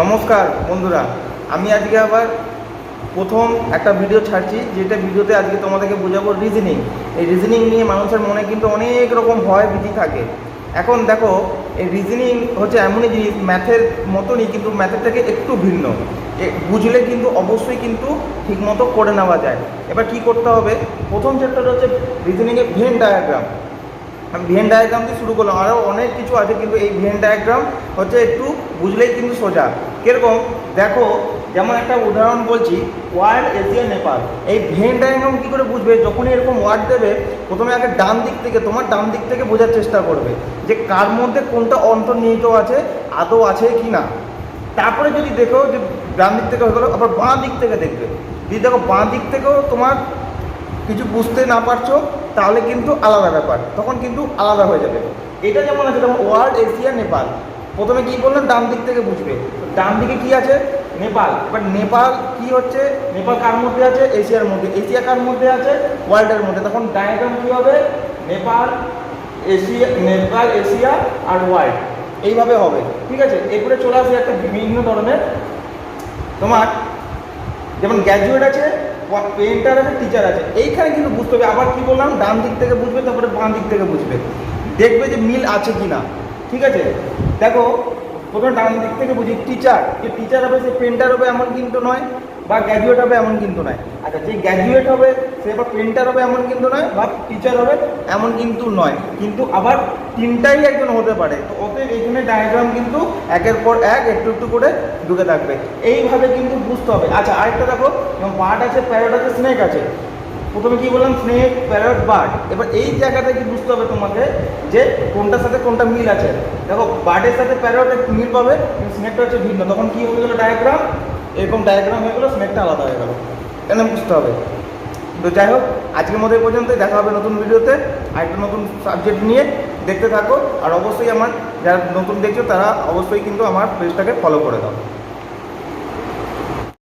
নমস্কার বন্ধুরা, আমি আজকে আবার প্রথম একটা ভিডিও ছাড়ছি, যেটা ভিডিওতে আজকে তোমাদেরকে বোঝাবো রিজনিং এই রিজনিং নিয়ে মানুষের মনে কিন্তু অনেক রকম ভয় ভীতি থাকে। এখন দেখো, এই রিজনিং হচ্ছে এমনই জিনিস ম্যাথের মতনই কিন্তু ম্যাথের থেকে একটু ভিন্ন। বুঝলে কিন্তু অবশ্যই কিন্তু ঠিকমতো করে নেওয়া যায়। এবার কি করতে হবে? প্রথম চ্যাপ্টার হচ্ছে রিজনিংয়ের ভেন ডায়াগ্রাম আমি ভেন ডায়াগ্রাম দিয়ে শুরু করলাম। আরও অনেক কিছু আছে, কিন্তু এই ভেন ডায়াগ্রাম হচ্ছে একটু বুঝলেই কিন্তু সোজা। কীরকম? দেখো, যেমন একটা উদাহরণ বলছি ওয়ার্ল্ড এশিয়া নেপাল এই ভেন ডায়াগ্রাম কী করে বুঝবে? যখনই এরকম ওয়ার্ড দেবে, প্রথমে আগে ডান দিক থেকে, তোমার ডান দিক থেকে বোঝার চেষ্টা করবে যে কার মধ্যে কোনটা অন্তর্নিহিত আছে, আদৌ আছে কি না। তারপরে যদি দেখো যে ডান দিক থেকে হয়ে গেলো, আবার বাঁ দিক থেকে দেখবে। যদি দেখো বাঁ দিক থেকেও তোমার কিছু বুঝতে না পারছ, তাহলে কিন্তু আলাদা ব্যাপার। তখন কিন্তু আলাদা হয়ে যাবে। এটা যেমন আছে যেমন ওয়ার্ল্ড এশিয়া নেপাল প্রথমে কি বললাম ডান দিক থেকে বুঝবে। ডান দিকে কি আছে? নেপাল। এবার নেপাল কি হচ্ছে? নেপাল কার মধ্যে আছে? এশিয়ার মধ্যে। এশিয়া কার মধ্যে আছে? ওয়ার্ল্ডের মধ্যে। তখন ডায়াগ্রাম কী হবে? নেপাল, এশিয়া নেপাল, এশিয়া আর ওয়ার্ল্ড এইভাবে হবে। ঠিক আছে? এরপরে চলে আসবে একটা বিভিন্ন ধরনের। তোমার যেমন গ্র্যাজুয়েট আছে পেন্টার আছে টিচার আছে, এইখানে কিন্তু বুঝতে হবে। আবার কি বললাম? ডান দিক থেকে বুঝবে, তারপরে বাম দিক থেকে বুঝবে। দেখবে যে মিল আছে কি না ঠিক আছে? দেখো, প্রথমে ডান দিক থেকে বুঝি টিচার যে টিচার হবে সে পেন্টার হবে এমন কিন্তু নয়, বা গ্র্যাজুয়েট হবে এমন কিন্তু নয়। আচ্ছা যে গ্র্যাজুয়েট হবে সে বা পেন্টার হবে এমন কিন্তু নয়, বা টিচার হবে এমন কিন্তু নয়। কিন্তু আবার তিনটাই একজন হতে পারে। তো অতএব এখানে ডায়াগ্রাম কিন্তু একের পর এক, একটু একটু করে ঢুকে থাকবে। এইভাবে কিন্তু বুঝতে হবে। আচ্ছা আরেকটা দেখো বার্ড আছে প্যারট আছে স্নেক আছে। প্রথমে কি বললাম, স্নেক, প্যারট, বার্ড। এবার এই জায়গাটা কি বুঝতে হবে তোমাকে, যে কোনটার সাথে কোনটা মিল আছে? দেখো, বার্ডের সাথে প্যারট মিল পাবে, কিন্তু স্নেকটা হচ্ছে ভিন্ন। তখন কি হয়ে গেলো ডায়াগ্রাম এরকম ডায়াগ্রাম হয়ে গেলো, স্নেকটা আলাদা হয়ে গেলো। এখানে বুঝতে হবে। তো যাই হোক, আজকের মধ্যে এই পর্যন্তই। দেখা হবে নতুন ভিডিওতে। আর একটা নতুন সাবজেক্ট নিয়ে দেখতে থাকো। আর অবশ্যই আমার, যারা নতুন দেখছ, তারা অবশ্যই কিন্তু আমার পেজটাকে ফলো করে দাও।